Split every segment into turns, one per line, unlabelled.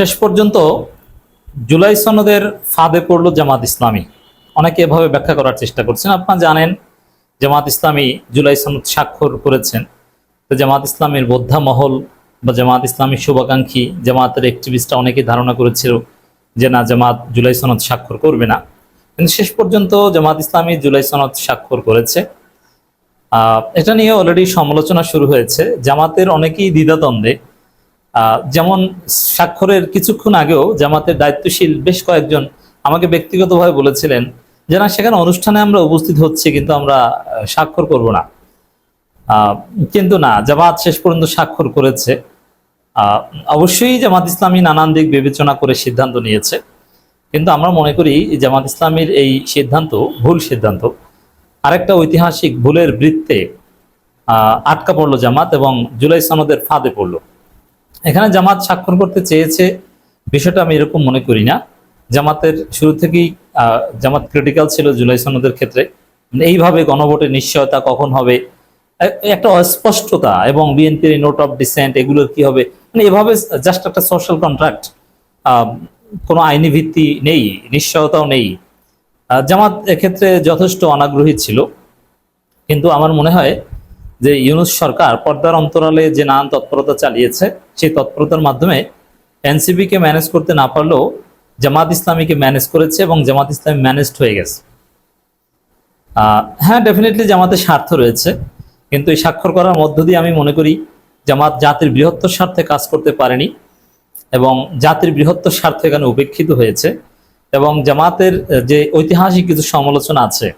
শেষ পর্যন্ত জুলাই সনদের ফাঁদে পড়ল জামাত ইসলামী। অনেকে এভাবে ব্যাখ্যা করার চেষ্টা করছেন। আপনারা জানেন, জামাত ইসলামী জুলাই সনদ স্বাক্ষর করেছেন। তো জামাত ইসলামের বোদ্ধা মহল বা জামাত ইসলামীর শুভাকাঙ্ক্ষী জামাতের অ্যাক্টিভিস্টরা অনেকেই ধারণা করেছিল যে না, জামাত জুলাই সনদ স্বাক্ষর করবে না। কিন্তু শেষ পর্যন্ত জামাত ইসলামী জুলাই সনদ স্বাক্ষর করেছে। এটা নিয়ে অলরেডি সমালোচনা শুরু হয়েছে। জামাতের অনেকেই দ্বিধাদ্বন্দ্বে। যেমন স্বাক্ষরের কিছুক্ষণ আগেও জামাতের দায়িত্বশীল বেশ কয়েকজন আমাকে ব্যক্তিগতভাবে বলেছিলেন যে, না, সেখানে অনুষ্ঠানে আমরা উপস্থিত হচ্ছি, কিন্তু আমরা স্বাক্ষর করব না। কিন্তু না, জামাত শেষ পর্যন্ত স্বাক্ষর করেছে। অবশ্যই জামাত ইসলামী নানান দিক বিবেচনা করে সিদ্ধান্ত নিয়েছে, কিন্তু আমরা মনে করি জামাত ইসলামীর এই সিদ্ধান্ত ভুল সিদ্ধান্ত। আরেকটা ঐতিহাসিক ভুলের বৃত্তে আটকা পড়ল জামাত এবং জুলাই সনদের ফাঁদে পড়ল। এখানে জামাত স্বাক্ষর করতে চেয়েছে, বিষয়টা আমি এরকম মনে করি না। জামাতের শুরু থেকেই জামাত ক্রিটিক্যাল ছিল জুলাই সনদের ক্ষেত্রে। মানে এইভাবে গণভোটের নিশ্চয়তা কখন হবে? একটা অস্পষ্টতা এবং বিএনপির নোট অফ ডিসেন্ট এগুলোর কি হবে? মানে এভাবে জাস্ট একটা সোশ্যাল কন্ট্রাক্ট কোনো আইনি ভিত্তি নেই, নিশ্চয়তাও নেই। জামাত এক্ষেত্রে যথেষ্ট অনাগ্রহী ছিল। কিন্তু আমার মনে হয় যে ইউনুস সরকার পর্দার অন্তরালে যে নানান তৎপরতা চালিয়েছে, সেই তৎপরতার মাধ্যমে এনসিপিকে ম্যানেজ করতে না পারলেও জামাত ইসলামীকে ম্যানেজ করেছে এবং জামাত ইসলামী ম্যানেজড হয়ে গেছে। হ্যাঁ ডেফিনেটলি জামাতের স্বার্থ রয়েছে, কিন্তু এই স্বাক্ষর করার মধ্য দিয়ে আমি মনে করি জামাত জাতির বৃহত্তর স্বার্থে কাজ করতে পারেনি এবং জাতির বৃহত্তর স্বার্থ এখানে উপেক্ষিত হয়েছে এবং জামাতের যে ঐতিহাসিক কিছু সমালোচনা আছে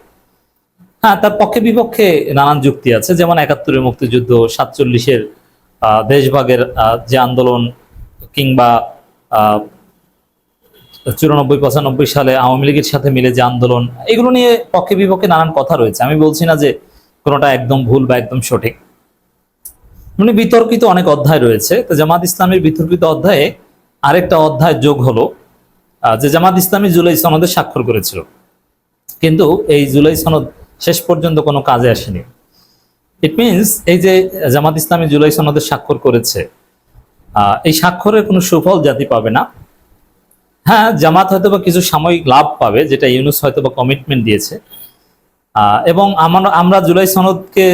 হ্যাঁ তার পক্ষে বিপক্ষে নানান যুক্তি আছে। যেমন একাত্তরের মুক্তিযুদ্ধ, সাতচল্লিশের দেশভাগের যে আন্দোলন কিংবা চুরানব্বই, পঁচানব্বই সালে আওয়ামী লীগের সাথে মিলে যে আন্দোলন, এগুলো নিয়ে পক্ষে বিপক্ষে নানান কথা রয়েছে। আমি বলছি না যে কোনোটা একদম ভুল বা একদম সঠিক। মানে বিতর্কিত অনেক অধ্যায় রয়েছে। তো জামাত ইসলামের বিতর্কিত অধ্যায়ে আরেকটা অধ্যায় যোগ হলো যে জামাত ইসলামী জুলাই সনদে স্বাক্ষর করেছিল। কিন্তু এই জুলাই সনদ শেষ পর্যন্ত কোনো কাজে আসেনি। ইট মিনস এই যে জামাত ইসলামী জুলাই সনদে স্বাক্ষর করেছে এই স্বাক্ষরের কোনো সুফল জাতি পাবে না। হ্যাঁ জামাত হয়তো বা কিছু সাময়িক লাভ পাবে, যেটা ইউনুস হয়তো বা কমিটমেন্ট দিয়েছে এবং আমরা আমরা জুলাই সনদকে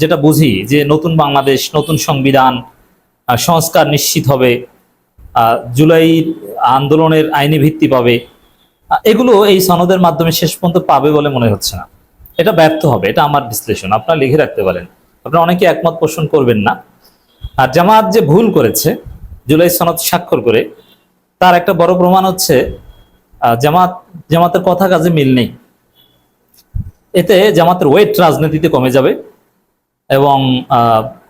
যেটা বুঝি যে নতুন বাংলাদেশ, নতুন সংবিধান সংস্কার নিশ্চিত হবে জুলাই আন্দোলনের আইনি ভিত্তি পাবে এগুলো এই সনদের মাধ্যমে শেষ পর্যন্ত পাবে বলে মনে হচ্ছে না। এটা ব্যর্থ হবে, এটা আমার বিশ্লেষণ, আপনারা লিখে রাখতে পারেন। আপনারা অনেকে একমত পোষণ করবেন না। আর জামাত যে ভুল করেছে, জুলাই সনদ স্বাক্ষর করে, তার একটা বড় প্রমাণ হচ্ছে জামাত, জামাতের কথা কাজে মিল নেই। এতে জামাতের ওয়েট রাজনীতিতে কমে যাবে এবং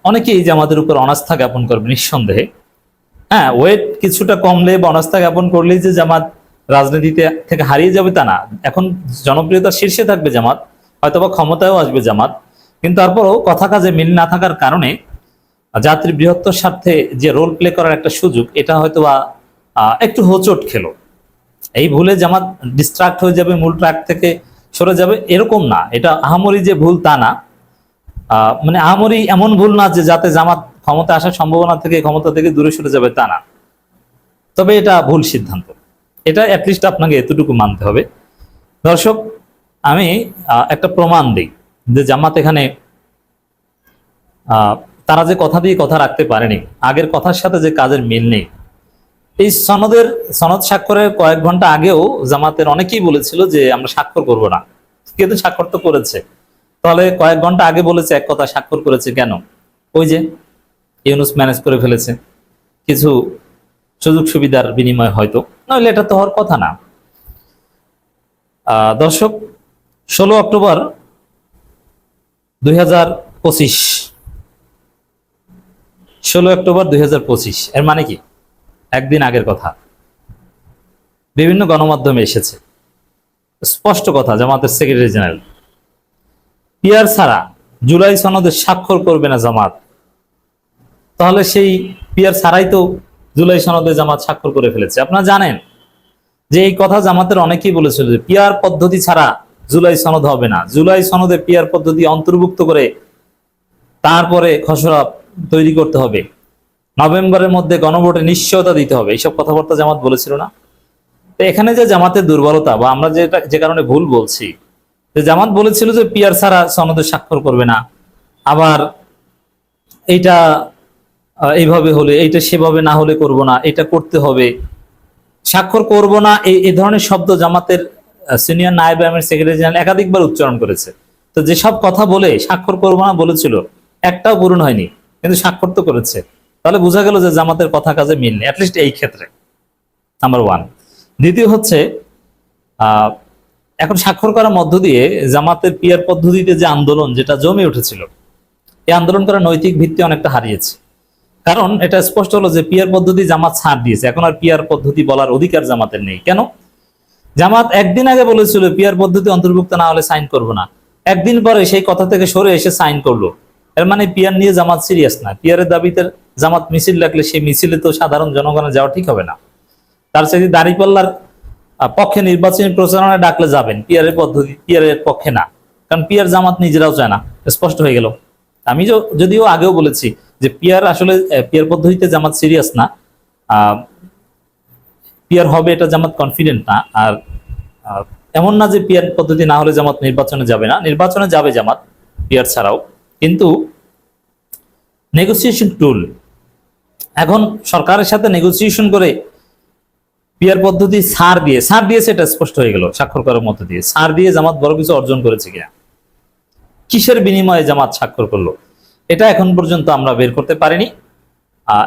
অনেকেই জামাতের উপর অনাস্থা জ্ঞাপন করবে নিঃসন্দেহে। হ্যাঁ ওয়েট কিছুটা কমলে বা অনাস্থা জ্ঞাপন করলেই যে জামাত রাজনীতিতে থেকে হারিয়ে যাবে তা না। এখন জনপ্রিয়তার শীর্ষে থাকবে জামাত। হয়তোবা ক্ষমতায়ও আসবে জামাত কিন্তু তারপরও কথা কাজে মিল না থাকার কারণে জাতির বৃহত্তর স্বার্থে যে রোল প্লে করার একটা সুযোগ এটা হয়তোবা আহ, একটু হোচট খেলো। এই ভুলে জামাত ডিস্ট্রাক্ট হয়ে যাবে মূল ট্র্যাক থেকে সরে যাবে এরকম না। এটা আহামরি যে ভুল তা না। মানে আহামরি এমন ভুল না যে যাতে জামাত ক্ষমতা আসার সম্ভাবনা থেকে ক্ষমতা থেকে দূরে সরে যাবে তা না। তবে এটা ভুল সিদ্ধান্ত। এটা অ্যাটলিস্ট আপনাকে এতটুকু মানতে হবে। দর্শক আমি একটা প্রমাণ দিই যে জামাত এখানে তারা যে কথা দিয়ে কথা রাখতে পারেনি, আগের কথার সাথে যে কাজের মিল নেই। এই সনদের, সনদ স্বাক্ষরের কয়েক ঘণ্টা আগেও জামাতের অনেকেই বলেছিল যে আমরা স্বাক্ষর করব না। কিন্তু স্বাক্ষর তো করেছে। তাহলে কয়েক ঘণ্টা আগে বলেছে, এক কথা স্বাক্ষর করেছে কেন? ওই যে, ইউনুস ম্যানেজ করে ফেলেছে। কিছু সুযোগ সুবিধার বিনিময় হয়তো। নইলে এটা তো হওয়ার কথা না। দর্শক ষোলো অক্টোবর দুই হাজার পঁচিশ। ষোলো অক্টোবর দুই হাজার পঁচিশ, এর মানে কি? একদিন আগের কথা। বিভিন্ন গণমাধ্যমে এসেছে। স্পষ্ট কথা, জামাতের সেক্রেটারি জেনারেল। পিয়ার ছাড়া জুলাই সনদে স্বাক্ষর করবে না জামাত। তাহলে সেই পিয়ার ছাড়াই তো জুলাই সনদে জামাত স্বাক্ষর করে ফেলেছে। আপনারা জানেন যে এই কথা জামাতের অনেকেই বলেছিল যে পিয়ার পদ্ধতি ছাড়া জুলাই সনদ হবে না। জুলাই সনদে পিয়ার পদ্ধতি অন্তর্ভুক্ত করে তারপরে খসড়া তৈরি করতে হবে। নভেম্বরের মধ্যে গণভোটে নিশ্চয়তা দিতে হবে। এইসব কথাবার্তা জামাত বলেছিল না। তো এখানে যে জামাতের দুর্বলতা বা আমরা যেটা, যে কারণে ভুল বলছি, যে জামাত বলেছিল যে পিয়ার ছাড়া সনদে স্বাক্ষর করবে না। আবার এইটা, এইভাবে হলে, এইটা সেভাবে না হলে করব না, এটা করতে হবে। স্বাক্ষর করব না এই ধরনের শব্দ জামাতের সিনিয়র নায়েব আমির সেক্রেটারি জেনারেল একাধিকবার উচ্চারণ করেছে। তো যেসব কথা বলে স্বাক্ষর করব না বলেছিল, একটাও পূরণ হয়নি, কিন্তু স্বাক্ষর তো করেছে। তাহলে বোঝা গেল যে জামাতের কথা কাজে মিল নেই অ্যাটলিস্ট এই ক্ষেত্রে। নাম্বার ওয়ান দ্বিতীয় হচ্ছে এখন স্বাক্ষর করার মধ্য দিয়ে জামাতের পিয়ার পদ্ধতিতে যে আন্দোলন, যেটা জমে উঠেছিল, এই আন্দোলন করার নৈতিক ভিত্তি অনেকটা হারিয়েছে। কারণ এটা স্পষ্ট হলো যে পিয়ার পদ্ধতি জামাত ছাড় দিয়েছে। এখন আর পিয়ার পদ্ধতি বলার অধিকার জামাতের নেই। কেন? জামাত একদিন আগে বলেছিল, পিয়ার পদ্ধতি অন্তর্ভুক্ত না হলে সাইন করব না। একদিন পরে সেই কথা থেকে সরে এসে সাইন করল। এর মানে পিয়ার নিয়ে জামাত সিরিয়াস না। পিয়ারের দাবিতে জামাত মিছিল রাখলে সেই মিছিলে তো সাধারণ জনগণের যাওয়া ঠিক হবে না। তার সাথে দাঁড়িপাল্লার পক্ষে নির্বাচনী প্রচারণা ডাকলে যাবেন। পিয়ারের পদ্ধতি, পিয়ারের পক্ষে না। কারণ পিয়ার জামাত নিজেরাও চায় না। স্পষ্ট হয়ে গেল। আমি যদিও আগেও বলেছি যে পিয়ার আসলে পিয়ার পদ্ধতিতে জামাত সিরিয়াস না। পিয়ার হবে এটা জামাত কনফিডেন্ট না। আর এমন না যে পিয়ার পদ্ধতি না হলে জামাত নির্বাচনে যাবে না। নির্বাচনে যাবে জামাত পিয়ার ছাড়াও। কিন্তু নেগোসিয়েশন টুল এখন সরকারের সাথে নেগোসিয়েশন করে পিয়ার পদ্ধতি সার দিয়ে, সার দিয়েছে এটা স্পষ্ট হয়ে গেল, স্বাক্ষর করার মধ্যে দিয়ে। সার দিয়ে জামাত বড় কিছু অর্জন করেছে কিনা? কিসের বিনিময়ে জামাত স্বাক্ষর করল? এটা এখন পর্যন্ত আমরা বের করতে পারিনি।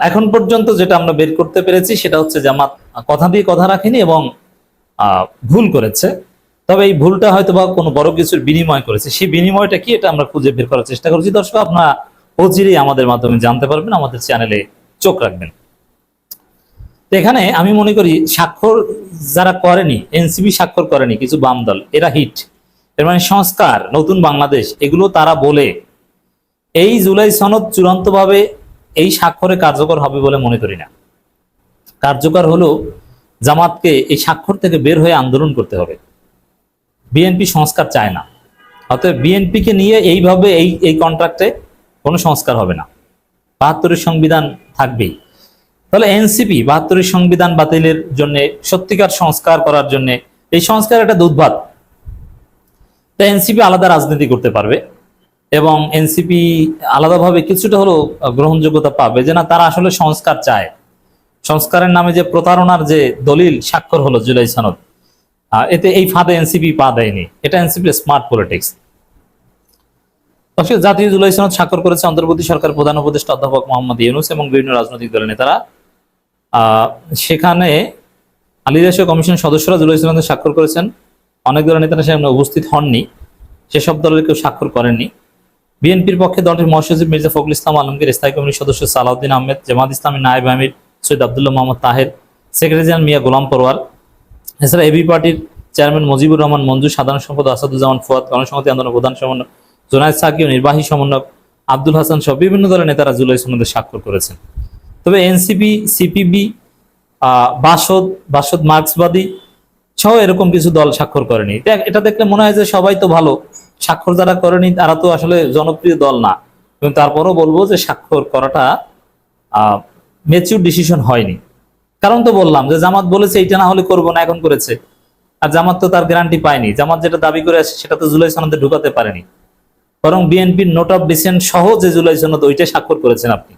এখন পর্যন্ত যেটা আমরা বের করতে পেরেছি সেটা হচ্ছে জামাত কথা দিয়ে কথা রাখেনি এবং ভুল করেছে। তবে এই ভুলটা হয়তো বা কোনো বড় কিছুর বিনিময় করেছে। সেই বিনিময়টা কি এটা আমরা খুঁজে বের করার চেষ্টা করছি। দর্শক, আপনারা অচিরেই আমাদের মাধ্যমে জানতে পারবেন, আমাদের চ্যানেলে চোখ রাখবেন। এখানে আমি মনে করি স্বাক্ষর যারা করেনি এনসিবি স্বাক্ষর করেনি, কিছু বাম দল, এরা হিট। এর মানে সংস্কার, নতুন বাংলাদেশ, এগুলো তারা বলে। এই জুলাই সনদ চূড়ান্তভাবে এই স্বাক্ষরে কার্যকর হবে বলে মনে করি না। কার্যকর হলো জামাতকে এই স্বাক্ষর থেকে বের হয়ে আন্দোলন করতে হবে। বিএনপি সংস্কার চায় না। অতএব বিএনপিকে নিয়ে এইভাবে এই এই কন্ট্রাক্টে কোনো সংস্কার হবে না। বাহাত্তরের সংবিধান থাকবেই। তাহলে এনসিপি বাহাত্তরের সংবিধান বাতিলের জন্য, সত্যিকার সংস্কার করার জন্য এই সংস্কার একটা দুধভাত তো এনসিপি আলাদা রাজনীতি করতে পারবে এবং এনসিপি আলাদাভাবে কিছুটা হলেও গ্রহণযোগ্যতা পাবে যে না, তারা আসলে সংস্কার চায়। সংস্কারের নামে যে প্রতারণার যে দলিল স্বাক্ষর হলো জুলাই সনদ এতে এই ফাঁদে এনসিপি পা দেয়নি। এটা এনসিপি স্মার্ট পলিটিক্স। জাতীয় জুলাই সনদ স্বাক্ষর করেছে অন্তর্বর্তী সরকার প্রধান উপদেষ্টা অধ্যাপক মোহাম্মদ ইউনুস এবং বিভিন্ন রাজনৈতিক দলের নেতারা। সেখানে আলিরাশিয়া কমিশন সদস্যরা জুলাই সনদে স্বাক্ষর করেছেন। অনেক দলের নেতারা সেখানে উপস্থিত হননি। সেসব দলের কেউ স্বাক্ষর করেননি। বিএনপির পক্ষে দলটির মহাসচিব মির্জা ফখরুল ইসলাম আলমগীর, স্থায়ী কমিটির সদস্য সালাউদ্দিন আহমেদ, জামাত ইসলামী নায়েব আমির সৈয়দ আবদুল্লাহ মোহাম্মদ তাহের, সেক্রেটারি জেনারেল মিয়া গোলাম পরোয়ার এছাড়া এবি পার্টির চেয়ারম্যান মুজিবুর রহমান মঞ্জু, সাধারণ সম্পাদক আসাদুজ্জামান ফুয়াদ, গণসংহতি আন্দোলনের প্রধান সমন্বয়ক জোনায়দ সাকি ও নির্বাহী সমন্বয়ক আব্দুল হাসান সহ বিভিন্ন দলের নেতারা জুলাই সনদে স্বাক্ষর করেছেন। তবে এনসিপি, সিপিবি বাসদ বাসদ মার্ক্সবাদী সহ এরকম কিছু দল স্বাক্ষর করেনি। এটা দেখলে মনে হয় যে সবাই তো ভালো। স্বাক্ষর যারা করেনি, তারা তো আসলে জনপ্রিয় দল না। এবং তারপরও বলব যে স্বাক্ষর করাটা মেচিউর ডিসিশন হয়নি। কারণ তো বললাম যে জামাত বলেছে এটা না হলে করব না, এখন করেছে। আর জামাত তো তার গ্যারান্টি পায়নি। জামাত যেটা দাবি করে আসে সেটা তো জুলাই সনদে ঢুকাতে পারেনি। বরং বিএনপির নোট অফ ডিসেন্ট সহ যে জুলাই সনদ ওইটাই স্বাক্ষর করেছেন আপনি।